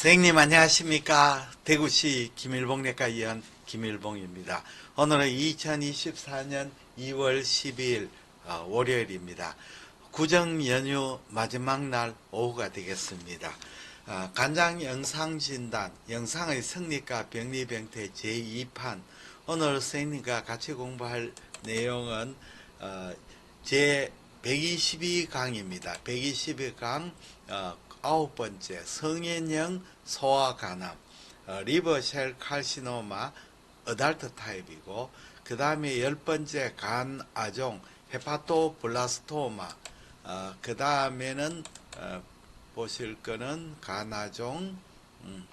선생님 안녕하십니까? 대구시 김일봉 내과 의원 김일봉입니다. 오늘은 2024년 2월 12일 어, 월요일입니다. 구정 연휴 마지막 날 오후가 되겠습니다. 어, 간장 영상 진단 영상의 성리과 병리병태 제2판. 오늘 선생님과 같이 공부할 내용은 어, 제 122강입니다. 122강 어, 아홉 번째 성인형 소아간암 어, 리버셀 칼시노마 어달트 타입이고 그 다음에 열 번째 간 아종 헤파토블라스토마 어, 그 다음에는 어, 보실 거는 간아종 음,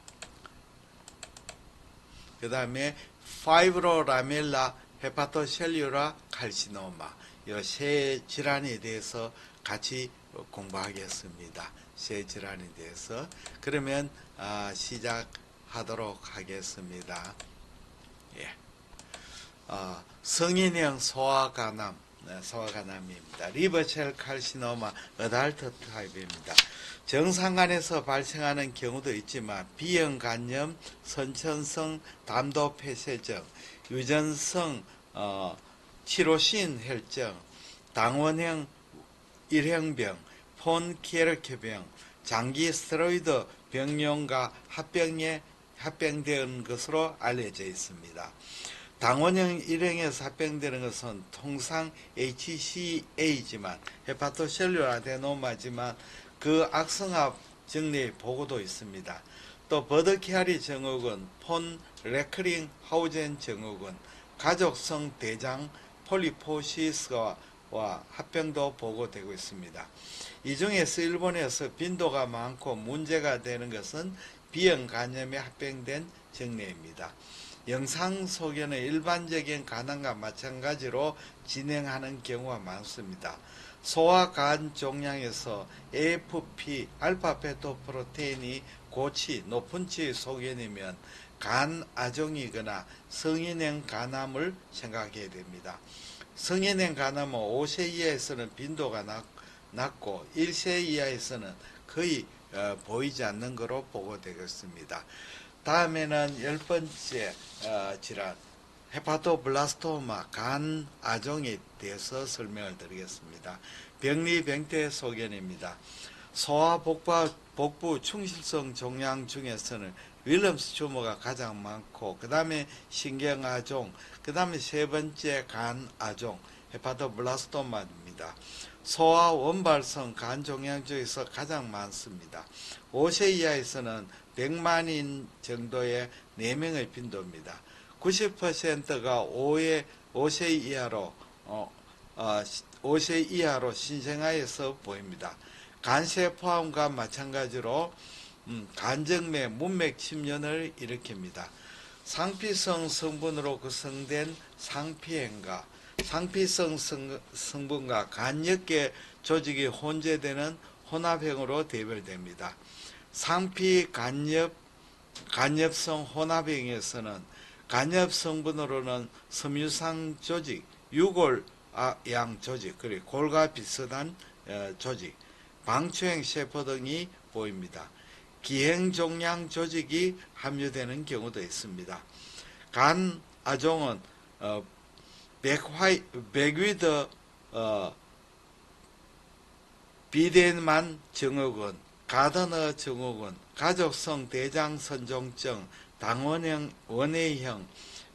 그 다음에 파이브로라멜라 헤파토셀류라 칼시노마 이 세 질환에 대해서 같이 공부하겠습니다. 세 질환에 대해서 그러면 아, 시작하도록 하겠습니다. 예. 어, 성인형 소아간암 네, 소아간암입니다. 리버셀 칼시노마 어달트 타입입니다. 정상간에서 발생하는 경우도 있지만 비형 간염, 선천성 담도 폐쇄증, 유전성 어, 치로신 혈증, 당원형 일형병, 폰키에르케병, 장기 스테로이드 병용과 합병에 합병된 것으로 알려져 있습니다. 당원형 일형에서 합병되는 것은 통상 HCA지만 헤파토셀룰 아데노마지만 그 악성합 정리 보고도 있습니다. 또 버드키아리 증후군, 폰 레크링 하우젠 증후군, 가족성 대장 폴리포시스와 합병도 보고되고 있습니다. 이 중에서 일본에서 빈도가 많고 문제가 되는 것은 비형 간염에 합병된 정례입니다. 영상 소견은 일반적인 간암과 마찬가지로 진행하는 경우가 많습니다. 소화 간 종양에서 AFP 알파 베토 프로테인이 고치 높은 치 소견이면 간 아종이거나 성인형 간암을 생각해야 됩니다. 성인형 간암은 5세 이하에서는 빈도가 낮고 1세 이하에서는 거의 어, 보이지 않는 것으로 보고되겠습니다. 다음에는 열 번째 어, 질환 헤파토블라스토마 간 아종에 대해서 설명을 드리겠습니다. 병리 병태 소견입니다. 소화 복부, 복부 충실성 종양 중에서는 윌럼스 튜머가 가장 많고 그 다음에 신경아종 그 다음에 세 번째 간아종 헤파토블라스토마입니다. 소아 원발성 간 종양 중에서 가장 많습니다. 5세 이하에서는 100만인 정도의 4명의 빈도입니다. 90%가 5에, 5세 이하로 어, 어, 5세 이하로 신생아에서 보입니다. 간세 포함과 마찬가지로 음, 간정맥, 문맥 침전을 일으킵니다. 상피성 성분으로 구성된 상피행과 상피성 성, 성분과 간역계 조직이 혼재되는 혼합행으로 대별됩니다. 상피 간엽 간엽성 혼합행에서는 간엽 성분으로는 섬유상 조직, 유골 양 조직, 그리고 골과 비슷한 어, 조직, 방추행 세포 등이 보입니다. 기행 종양 조직이 함유되는 경우도 있습니다. 간 아종은 어, 백화이, 백위드 어, 비덴만 증후군, 가드너 증후군, 가족성 대장 선종증, 당원형, 원해형,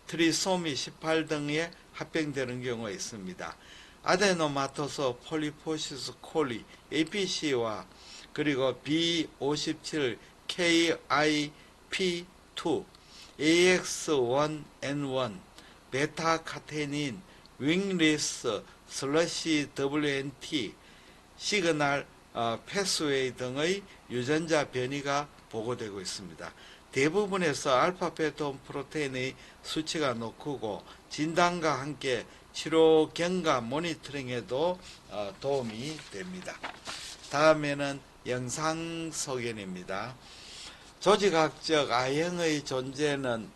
트리소미 18 등에 합병되는 경우가 있습니다. 아데노마토스 폴리포시스 콜리, APC와 그리고 B57, KIP2, AX1N1, 베타카테닌, 윙리스, 슬러시 WNT, 시그널 어, 패스웨이 등의 유전자 변이가 보고되고 있습니다. 대부분에서 알파 베톤 프로테인의 수치가 높고 진단과 함께 치료 경과 모니터링에도 어, 도움이 됩니다. 다음에는 영상 소견입니다. 조직학적 I형의 존재는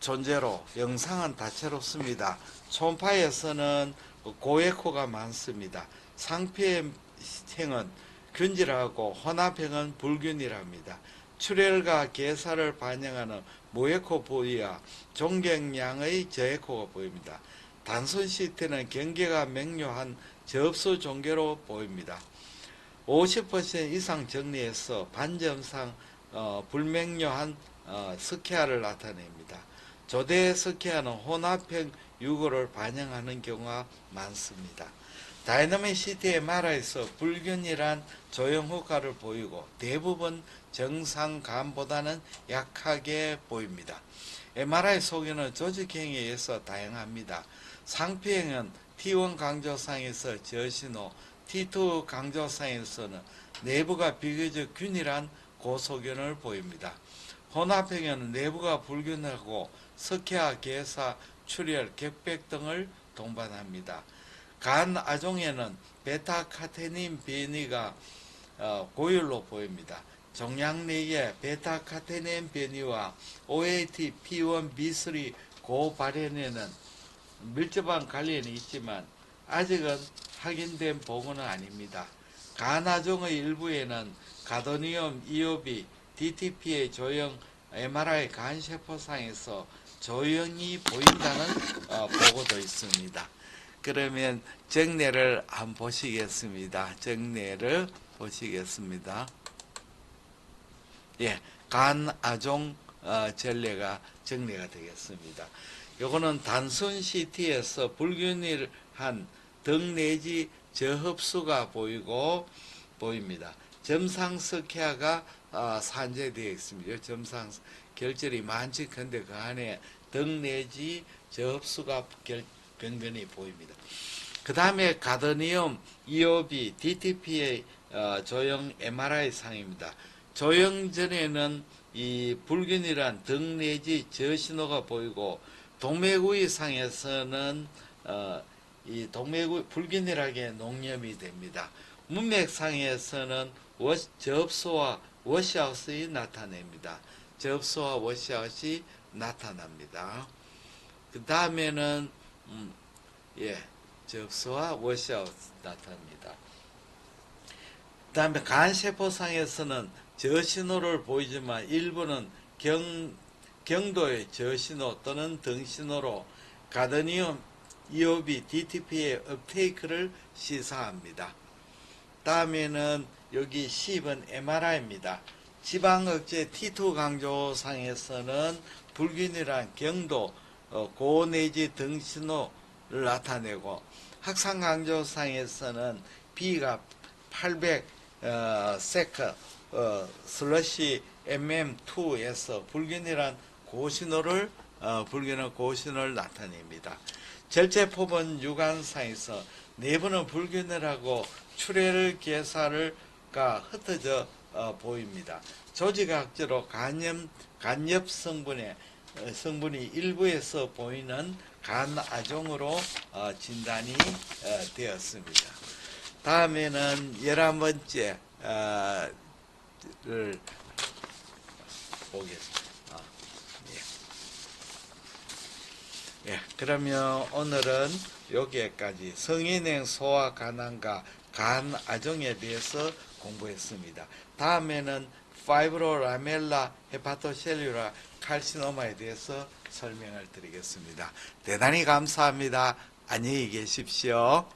존재로 영상은 다채롭습니다. 촌파에서는 고에코가 많습니다. 상피행은 균질하고 혼합행은 불균일합니다. 출혈과 괴사를 반영하는 모에코 부위와 종경량의 저에코가 보입니다. 단순 CT는 경계가 명료한 접수 종계로 보입니다. 50% 이상 정리해서 반점상 어, 불명료한 어, 스케아를 나타냅니다. 조대 스케아는 혼합형 유고를 반영하는 경우가 많습니다. 다이너믹 CT MRI에서 불균일한 조형 효과를 보이고 대부분 정상감보다는 약하게 보입니다. MRI 소견은 조직행위에 의해서 다양합니다. 상피행은 T1 강조상에서 저신호, T2 강조상에서는 내부가 비교적 균일한 고소견을 보입니다. 혼합행은 내부가 불균하고 석회화, 괴사, 출혈, 격백 등을 동반합니다. 간 아종에는 베타카테닌 변이가 어, 고율로 보입니다. 종양 내에 베타카테닌 변이와 OAT, P1, B3 고발현에는 밀접한 관련이 있지만 아직은 확인된 보고는 아닙니다. 간아종의 일부에는 가도니움, 이오비, DTP의 조형 MRI 간세포상에서 조형이 보인다는 어, 보고도 있습니다. 그러면 정례를 한번 보시겠습니다. 정례를 보시겠습니다. 예, 간아종 어, 전례가 정례가 되겠습니다. 요거는 단순 CT에서 불균일한 등 내지 저흡수가 보이고 보입니다. 점상 스케아가 어, 산재되어 있습니다. 점상 결절이 많지 근데 그 안에 등 내지 저흡수가 결, 변변히 보입니다. 그 다음에 가드니움, EOB, DTP의 어, 조형 MRI 상입니다. 조형 전에는 이 불균일한 등 내지 저신호가 보이고 동맥의 상에서는 어, 이 동맥의 불균일하게 농염이 됩니다. 문맥상에서는 워, 접수와 워시아웃이 나타냅니다. 접수와 워시아웃이 나타납니다. 그 다음에는 음, 예, 접수와 워시아웃 나타납니다. 그 다음에 간세포상에서는 저신호를 보이지만 일부는 경, 경도의 저신호 또는 등신호로 가드니움, EOB, DTP의 업테이크를 시사합니다. 다음에는 여기 10은 MRI입니다. 지방억제 T2 강조상에서는 불균일한 경도, 어, 고 내지 등 신호를 나타내고 학상 강조상에서는 B가 800 어, 세커 어, 슬러시 MM2에서 불균일한 고신호를 어, 불균한 고신호를 나타냅니다. 절제포본 유관상에서 내부는 불균일하고 출혈 계사를가 흩어져 어, 보입니다. 조직학적으로 간염 간엽 성분의 어, 성분이 일부에서 보이는 간아종으로 어, 진단이 어, 되었습니다. 다음에는 열한 번째 어, 를 보겠습니다. 아, 예. 예, 그러면 오늘은 여기까지 성인행 소화 간암과 간 아종에 대해서 공부했습니다. 다음에는 파이브로라멜라 헤파토셀룰라 칼시노마에 대해서 설명을 드리겠습니다. 대단히 감사합니다. 안녕히 계십시오.